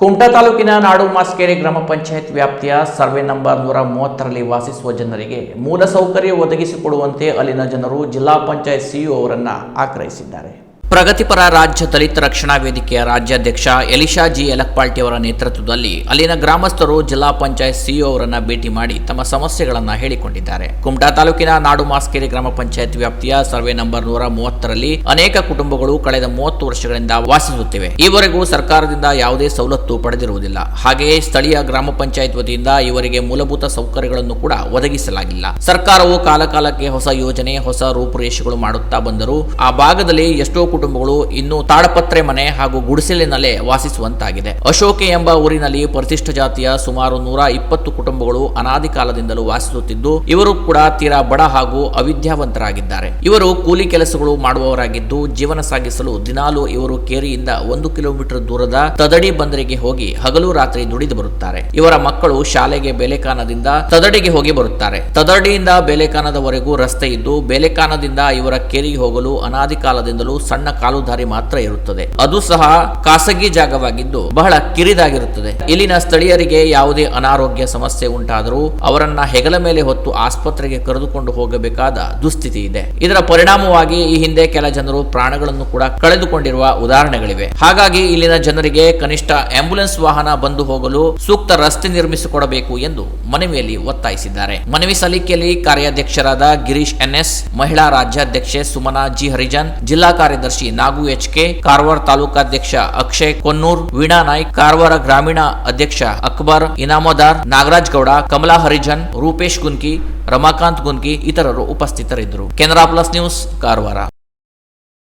ಕುಮಟಾ ತಾಲೂಕಿನ ನಾಡು ಮಾಸ್ಕೇರಿ ಗ್ರಾಮ ಪಂಚಾಯತ್ ವ್ಯಾಪ್ತಿಯ ಸರ್ವೆ ನಂಬರ್ ನೂರ ಮೂವತ್ತರಲ್ಲಿ ವಾಸಿಸುವ ಜನರಿಗೆ ಮೂಲ ಸೌಕರ್ಯ ಒದಗಿಸಿಕೊಡುವಂತೆ ಅಲ್ಲಿನ ಜನರು ಜಿಲ್ಲಾ ಪಂಚಾಯತ್ ಸಿಇಒ ಅವರನ್ನು ಆಗ್ರಹಿಸಿದ್ದಾರೆ. ಪ್ರಗತಿಪರ ರಾಜ್ಯ ದಲಿತ ರಕ್ಷಣಾ ವೇದಿಕೆಯ ರಾಜ್ಯಾಧ್ಯಕ್ಷ ಎಲಿಶಾ ಜಿ ಎಲಕ್ಪಾಲ್ಟಿ ಅವರ ನೇತೃತ್ವದಲ್ಲಿ ಅಲ್ಲಿನ ಗ್ರಾಮಸ್ಥರು ಜಿಲ್ಲಾ ಪಂಚಾಯತ್ ಸಿಇಒ ಅವರನ್ನು ಭೇಟಿ ಮಾಡಿ ತಮ್ಮ ಸಮಸ್ಯೆಗಳನ್ನು ಹೇಳಿಕೊಂಡಿದ್ದಾರೆ. ಕುಮಟಾ ತಾಲೂಕಿನ ನಾಡು ಮಾಸ್ಕೇರಿ ಗ್ರಾಮ ಪಂಚಾಯತ್ ವ್ಯಾಪ್ತಿಯ ಸರ್ವೆ ನಂಬರ್ ನೂರ ಮೂವತ್ತರಲ್ಲಿ ಅನೇಕ ಕುಟುಂಬಗಳು ಕಳೆದ ಮೂವತ್ತು ವರ್ಷಗಳಿಂದ ವಾಸಿಸುತ್ತಿವೆ. ಈವರೆಗೂ ಸರ್ಕಾರದಿಂದ ಯಾವುದೇ ಸವಲತ್ತು ಪಡೆದಿರುವುದಿಲ್ಲ. ಹಾಗೆಯೇ ಸ್ಥಳೀಯ ಗ್ರಾಮ ಪಂಚಾಯತ್ ವತಿಯಿಂದ ಇವರಿಗೆ ಮೂಲಭೂತ ಸೌಕರ್ಯಗಳನ್ನು ಕೂಡ ಒದಗಿಸಲಾಗಿಲ್ಲ. ಸರ್ಕಾರವು ಕಾಲಕಾಲಕ್ಕೆ ಹೊಸ ಯೋಜನೆ, ಹೊಸ ರೂಪುರೇಷೆಗಳು ಮಾಡುತ್ತಾ ಬಂದರೂ ಆ ಭಾಗದಲ್ಲಿ ಎಷ್ಟೋ ಕುಟುಂಬಗಳು ಇನ್ನು ತಾಡಪತ್ರೆ ಮನೆ ಹಾಗೂ ಗುಡಿಸಲಿನಲ್ಲೇ ವಾಸಿಸುವಂತಾಗಿದೆ. ಅಶೋಕೆ ಎಂಬ ಊರಿನಲ್ಲಿ ಪರಿಶಿಷ್ಟ ಜಾತಿಯ ಸುಮಾರು ನೂರ ಇಪ್ಪತ್ತು ಕುಟುಂಬಗಳು ಅನಾದಿ ಕಾಲದಿಂದಲೂ ವಾಸಿಸುತ್ತಿದ್ದು, ಇವರು ಕೂಡ ತೀರಾ ಬಡ ಹಾಗೂ ಅವಿದ್ಯಾವಂತರಾಗಿದ್ದಾರೆ. ಇವರು ಕೂಲಿ ಕೆಲಸಗಳು ಮಾಡುವವರಾಗಿದ್ದು, ಜೀವನ ಸಾಗಿಸಲು ದಿನಾಲು ಇವರು ಕೇರಿಯಿಂದ ಒಂದು ಕಿಲೋಮೀಟರ್ ದೂರದ ತದಡಿ ಬಂದರಿಗೆ ಹೋಗಿ ಹಗಲು ರಾತ್ರಿ ದುಡಿದು ಬರುತ್ತಾರೆ. ಇವರ ಮಕ್ಕಳು ಶಾಲೆಗೆ ಬೇಲೆಕಾನದಿಂದ ತದಡಿಗೆ ಹೋಗಿ ಬರುತ್ತಾರೆ. ತದಡಿಯಿಂದ ಬೇಲೆಕಾನದವರೆಗೂ ರಸ್ತೆ ಇದ್ದು, ಬೇಲೆಕಾನದಿಂದ ಇವರ ಕೇರಿಗೆ ಹೋಗಲು ಅನಾದಿ ಕಾಲದಿಂದಲೂ ಸಣ್ಣ ಕಾಲುದಾರಿ ಮಾತ್ರ ಇರುತ್ತದೆ. ಅದು ಸಹ ಖಾಸಗಿ ಜಾಗವಾಗಿದ್ದು ಬಹಳ ಕಿರಿದಾಗಿರುತ್ತದೆ. ಇಲ್ಲಿನ ಸ್ಥಳೀಯರಿಗೆ ಯಾವುದೇ ಅನಾರೋಗ್ಯ ಸಮಸ್ಯೆ ಉಂಟಾದರೂ ಅವರನ್ನ ಹೆಗಲ ಮೇಲೆ ಹೊತ್ತು ಆಸ್ಪತ್ರೆಗೆ ಕರೆದುಕೊಂಡು ಹೋಗಬೇಕಾದ ದುಸ್ಥಿತಿ ಇದೆ. ಇದರ ಪರಿಣಾಮವಾಗಿ ಈ ಹಿಂದೆ ಕೆಲ ಜನರು ಪ್ರಾಣಗಳನ್ನು ಕೂಡ ಕಳೆದುಕೊಂಡಿರುವ ಉದಾಹರಣೆಗಳಿವೆ. ಹಾಗಾಗಿ ಇಲ್ಲಿನ ಜನರಿಗೆ ಕನಿಷ್ಠ ಆಂಬ್ಯುಲೆನ್ಸ್ ವಾಹನ ಬಂದು ಹೋಗಲು ಸೂಕ್ತ ರಸ್ತೆ ನಿರ್ಮಿಸಿಕೊಡಬೇಕು ಎಂದು ಮನವಿಯಲ್ಲಿ ಒತ್ತಾಯಿಸಿದ್ದಾರೆ. ಮನವಿ ಸಲ್ಲಿಕೆಯಲ್ಲಿ ಕಾರ್ಯಾಧ್ಯಕ್ಷರಾದ ಗಿರೀಶ್ ಎನ್ಎಸ್, ಮಹಿಳಾ ರಾಜ್ಯಾಧ್ಯಕ್ಷೆ ಸುಮನಾ ಜಿ ಹರಿಜನ್, ಜಿಲ್ಲಾ ಕಾರ್ಯದರ್ಶಿ ನಾಗು ಎಚ್. ಕೆ. ಕಾರವಾರ ತಾಲೂಕಾಧ್ಯಕ್ಷ ಅಕ್ಷಯ್ ಕೊನ್ನೂರ್, ವೀಣಾ ನಾಯ್ಕ್, ಕಾರವಾರ ಗ್ರಾಮೀಣ ಅಧ್ಯಕ್ಷ ಅಕ್ಬರ್, ಇನಾಮದಾರ್, ನಾಗರಾಜ್ ಗೌಡ, ಕಮಲಾ ಹರಿಜನ್, ರೂಪೇಶ್ ಗುನ್ಕಿ, ರಮಾಕಾಂತ್ ಗುನ್ಕಿ ಇತರರು ಉಪಸ್ಥಿತರಿದ್ದರು. Canara plus news, Karwar.